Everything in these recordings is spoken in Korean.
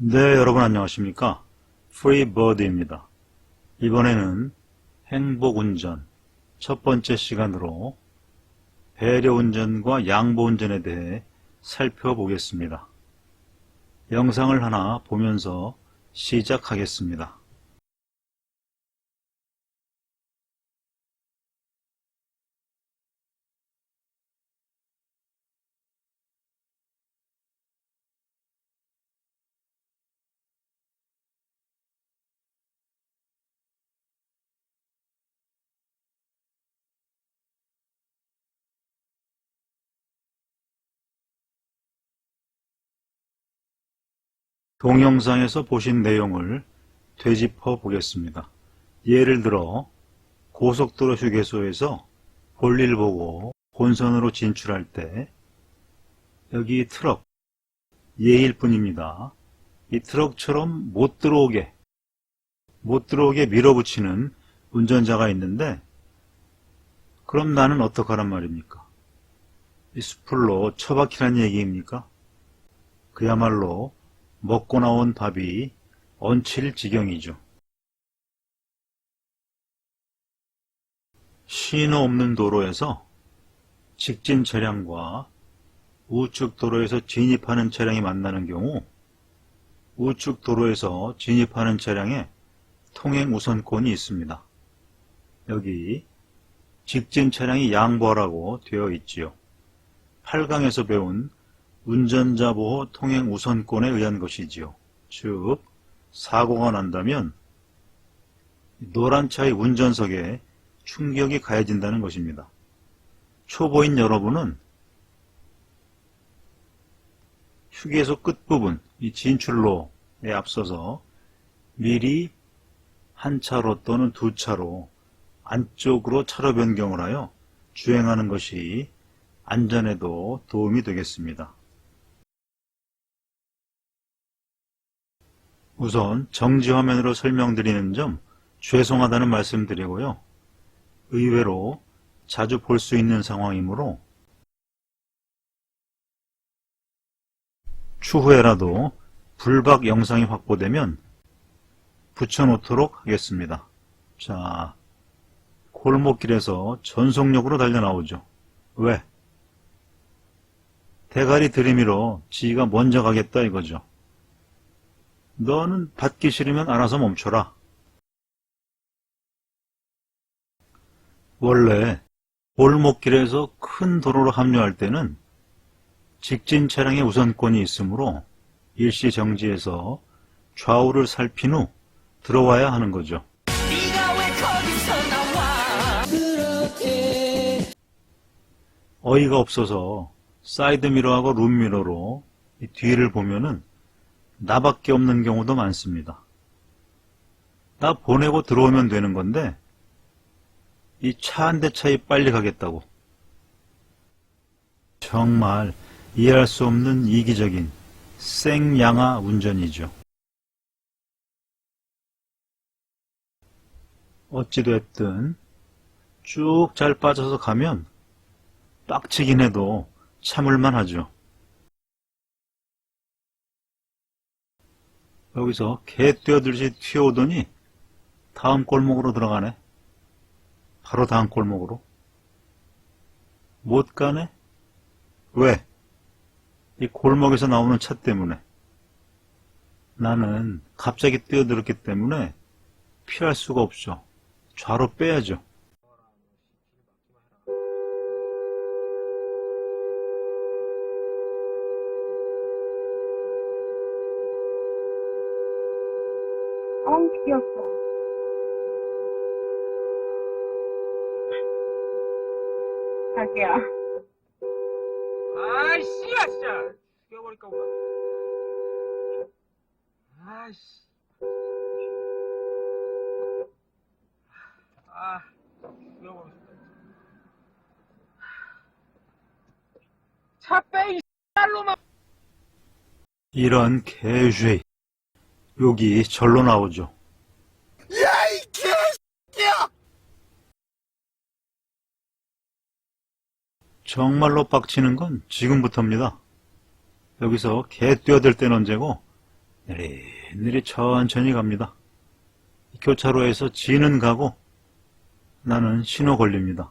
네, 여러분 안녕하십니까? 프리버드입니다. 이번에는 행복운전 첫 번째 시간으로 배려운전과 양보운전에 대해 살펴보겠습니다. 영상을 하나 보면서 시작하겠습니다. 동영상에서 보신 내용을 되짚어 보겠습니다. 예를 들어 고속도로 휴게소에서 볼일 보고 본선으로 진출할 때 여기 트럭 예일 뿐입니다. 이 트럭처럼 못 들어오게 못 들어오게 밀어붙이는 운전자가 있는데 그럼 나는 어떡하란 말입니까? 이 숲을로 처박히란 얘기입니까? 그야말로 먹고 나온 밥이 얹힐 지경이죠. 신호 없는 도로에서 직진 차량과 우측 도로에서 진입하는 차량이 만나는 경우 우측 도로에서 진입하는 차량에 통행 우선권이 있습니다. 여기 직진 차량이 양보하라고 되어 있지요. 8강에서 배운 운전자 보호 통행 우선권에 의한 것이지요. 즉, 사고가 난다면 노란 차의 운전석에 충격이 가해진다는 것입니다. 초보인 여러분은 휴게소 끝부분, 이 진출로에 앞서서 미리 한 차로 또는 두 차로 안쪽으로 차로 변경을 하여 주행하는 것이 안전에도 도움이 되겠습니다. 우선 정지 화면으로 설명드리는 점 죄송하다는 말씀드리고요. 의외로 자주 볼 수 있는 상황이므로 추후에라도 불박 영상이 확보되면 붙여놓도록 하겠습니다. 자, 골목길에서 전속력으로 달려 나오죠. 왜? 대가리 들이밀어 지가 먼저 가겠다 이거죠. 너는 받기 싫으면 알아서 멈춰라. 원래 골목길에서 큰 도로로 합류할 때는 직진 차량의 우선권이 있으므로 일시 정지해서 좌우를 살핀 후 들어와야 하는 거죠. 네가 왜 거기서 나와 그렇게 어이가 없어서 사이드미러하고 룸미러로 이 뒤를 보면은 나밖에 없는 경우도 많습니다. 나 보내고 들어오면 되는 건데 이 차 한 대 차이 빨리 가겠다고 정말 이해할 수 없는 이기적인 생양아 운전이죠. 어찌됐든 쭉 잘 빠져서 가면 빡치긴 해도 참을만 하죠. 여기서 개 뛰어들듯이 튀어오더니 다음 골목으로 들어가네. 바로 다음 골목으로. 못 가네? 왜? 이 골목에서 나오는 차 때문에. 나는 갑자기 뛰어들었기 때문에 피할 수가 없죠. 좌로 빼야죠. 귀엽다. 자기야. 아이씨, 야, 진짜. 죽여버릴까, 보다. 아이씨. 아, 죽여버렸다. 차 빼, 이 X발로만. 이런 개쉐이. 여기 절로 나오죠. 정말로 빡치는 건 지금부터입니다. 여기서 개 뛰어들 때는 언제고 느릿느릿 천천히 갑니다. 교차로에서 지는 가고 나는 신호 걸립니다.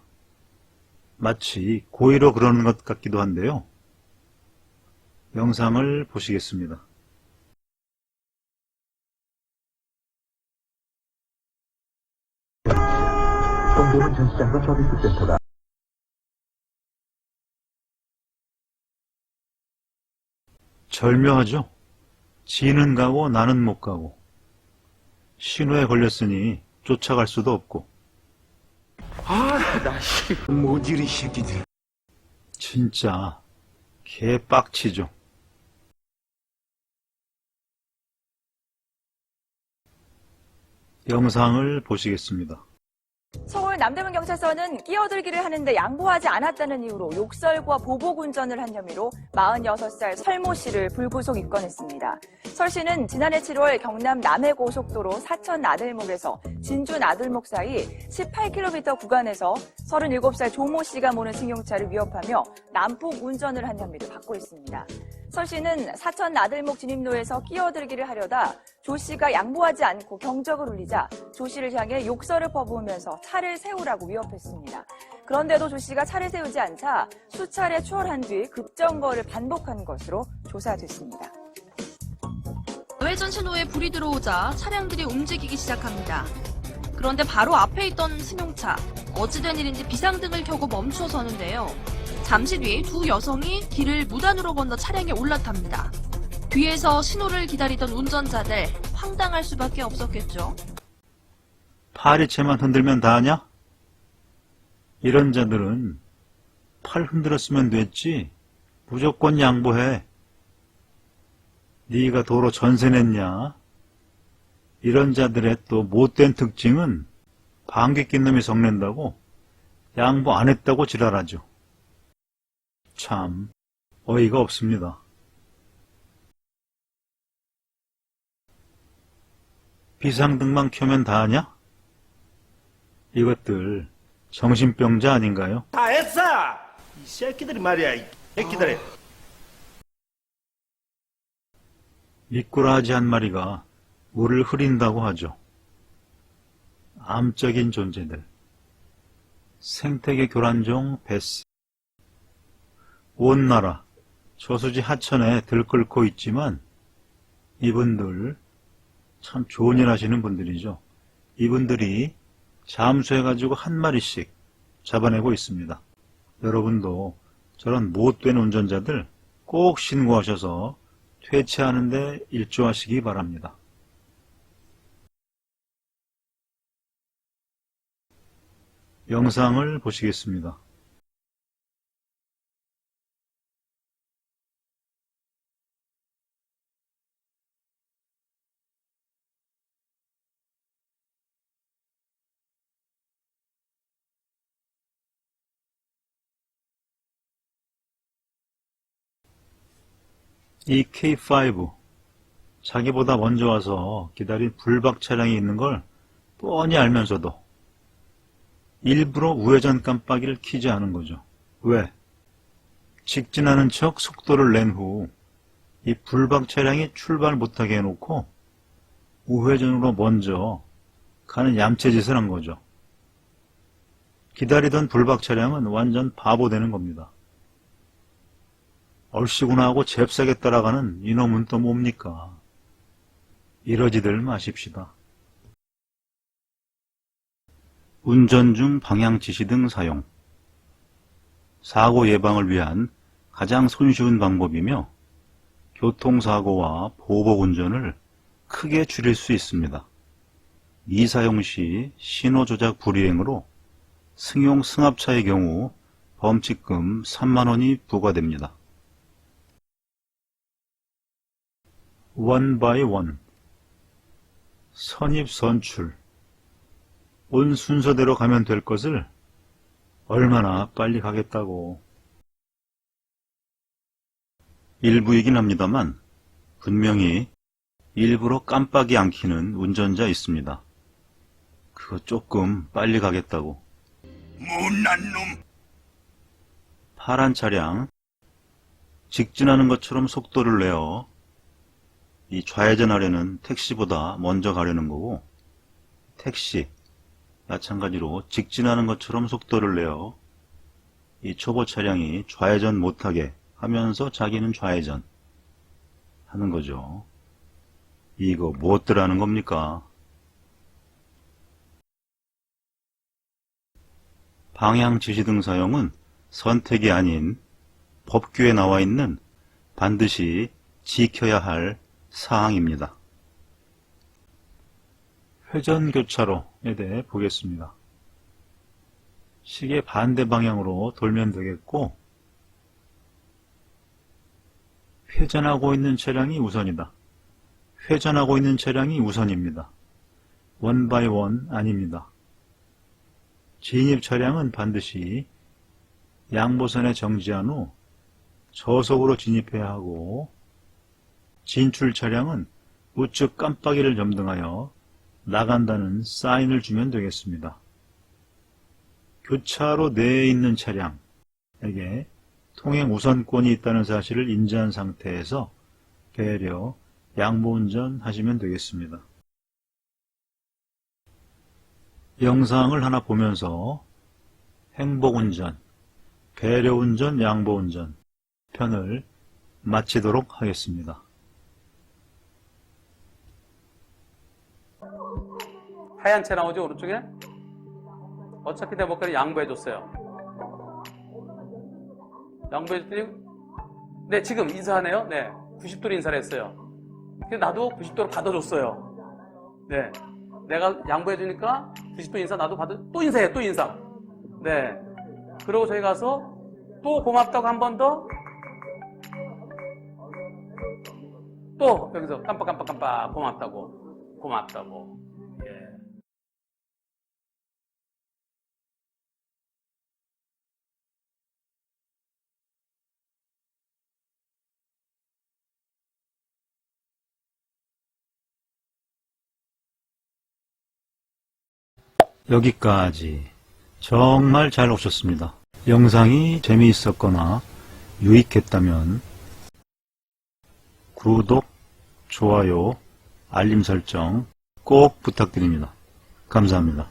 마치 고의로 그러는 것 같기도 한데요. 영상을 보시겠습니다. 동대문 전시장과 서비스 센터가 절묘하죠? 지는 가고 나는 못 가고. 신호에 걸렸으니 쫓아갈 수도 없고. 모질이 새끼들. 진짜 개빡치죠. 영상을 보시겠습니다. 남대문 경찰서는 끼어들기를 하는데 양보하지 않았다는 이유로 욕설과 보복 운전을 한 혐의로 46살 설모 씨를 불구속 입건했습니다. 설 씨는 지난해 7월 경남 남해 고속도로 사천 나들목에서 진주 나들목 사이 18km 구간에서 37살 조모 씨가 모는 승용차를 위협하며 난폭 운전을 한 혐의를 받고 있습니다. 설 씨는 사천 나들목 진입로에서 끼어들기를 하려다 조 씨가 양보하지 않고 경적을 울리자 조 씨를 향해 욕설을 퍼부으면서 차를 세우라고 위협했습니다. 그런데도 조 씨가 차를 세우지 않자 수차례 추월한 뒤 급정거를 반복한 것으로 조사됐습니다. 우회전 신호에 불이 들어오자 차량들이 움직이기 시작합니다. 그런데 바로 앞에 있던 승용차, 어찌된 일인지 비상등을 켜고 멈춰 서는데요. 잠시 뒤 두 여성이 길을 무단으로 건너 차량에 올라탑니다. 뒤에서 신호를 기다리던 운전자들 황당할 수밖에 없었겠죠. 파리채만 흔들면 다냐? 이런 자들은 팔 흔들었으면 됐지. 무조건 양보해. 네가 도로 전세 냈냐? 이런 자들의 또 못된 특징은 방귀 낀 놈이 성낸다고 양보 안 했다고 지랄하죠. 참 어이가 없습니다. 비상등만 켜면 다 하냐? 이것들 정신병자 아닌가요? 다 했어! 이 새끼들이 말이야, 이 새끼들이. 미꾸라지 한 마리가 물을 흐린다고 하죠. 암적인 존재들. 생태계 교란종 베스. 온 나라 저수지 하천에 들끓고 있지만 이분들 참 좋은 일 하시는 분들이죠. 이분들이 잠수해가지고 한 마리씩 잡아내고 있습니다. 여러분도 저런 못된 운전자들 꼭 신고하셔서 퇴치하는데 일조하시기 바랍니다. 영상을 보시겠습니다. 이 K5 자기보다 먼저 와서 기다린 불박 차량이 있는 걸 뻔히 알면서도 일부러 우회전 깜빡이를 키지 않은 거죠. 왜? 직진하는 척 속도를 낸 후 이 불박 차량이 출발 못하게 해놓고 우회전으로 먼저 가는 얌체짓을 한 거죠. 기다리던 불박 차량은 완전 바보 되는 겁니다. 얼씨구나 하고 잽싸게 따라가는 이놈은 또 뭡니까? 이러지들 마십시다. 운전 중 방향 지시 등 사용. 사고 예방을 위한 가장 손쉬운 방법이며 교통사고와 보복 운전을 크게 줄일 수 있습니다. 미사용 시 신호 조작 불이행으로 승용 승합차의 경우 범칙금 3만원이 부과됩니다. 원 바이 원 선입선출. 온 순서대로 가면 될 것을 얼마나 빨리 가겠다고. 일부이긴 합니다만 분명히 일부러 깜빡이 안 키는 운전자 있습니다. 그거 조금 빨리 가겠다고. 못난 놈. 파란 차량. 직진하는 것처럼 속도를 내어 이 좌회전하려는 택시보다 먼저 가려는 거고, 택시, 마찬가지로 직진하는 것처럼 속도를 내어 이 초보 차량이 좌회전 못하게 하면서 자기는 좌회전 하는 거죠. 이거 무엇들 하는 겁니까? 방향 지시 등 사용은 선택이 아닌 법규에 나와 있는 반드시 지켜야 할 사항입니다. 회전교차로에 대해 보겠습니다. 시계 반대 방향으로 돌면 되겠고, 회전하고 있는 차량이 우선이다. 회전하고 있는 차량이 우선입니다. 원 바이 원 아닙니다. 진입 차량은 반드시 양보선에 정지한 후 저속으로 진입해야 하고 진출 차량은 우측 깜빡이를 점등하여 나간다는 사인을 주면 되겠습니다. 교차로 내에 있는 차량에게 통행 우선권이 있다는 사실을 인지한 상태에서 배려, 양보운전 하시면 되겠습니다. 영상을 하나 보면서 행복운전, 배려운전, 양보운전 편을 마치도록 하겠습니다. 하얀 채 나오죠 오른쪽에? 어차피 내 목걸이 양보해줬어요. 양보해줬더니 네 지금 인사하네요. 네 90도로 인사를 했어요. 근데 나도 90도로 받아줬어요. 네 내가 양보해주니까 90도 인사 나도 받아 또 인사해 또 인사. 네 그러고 저희 가서 또 고맙다고 한 번 더. 또 여기서 깜빡깜빡깜빡 고맙다고 고맙다고 여기까지 정말 잘 오셨습니다. 영상이 재미있었거나 유익했다면 구독, 좋아요, 알림 설정 꼭 부탁드립니다. 감사합니다.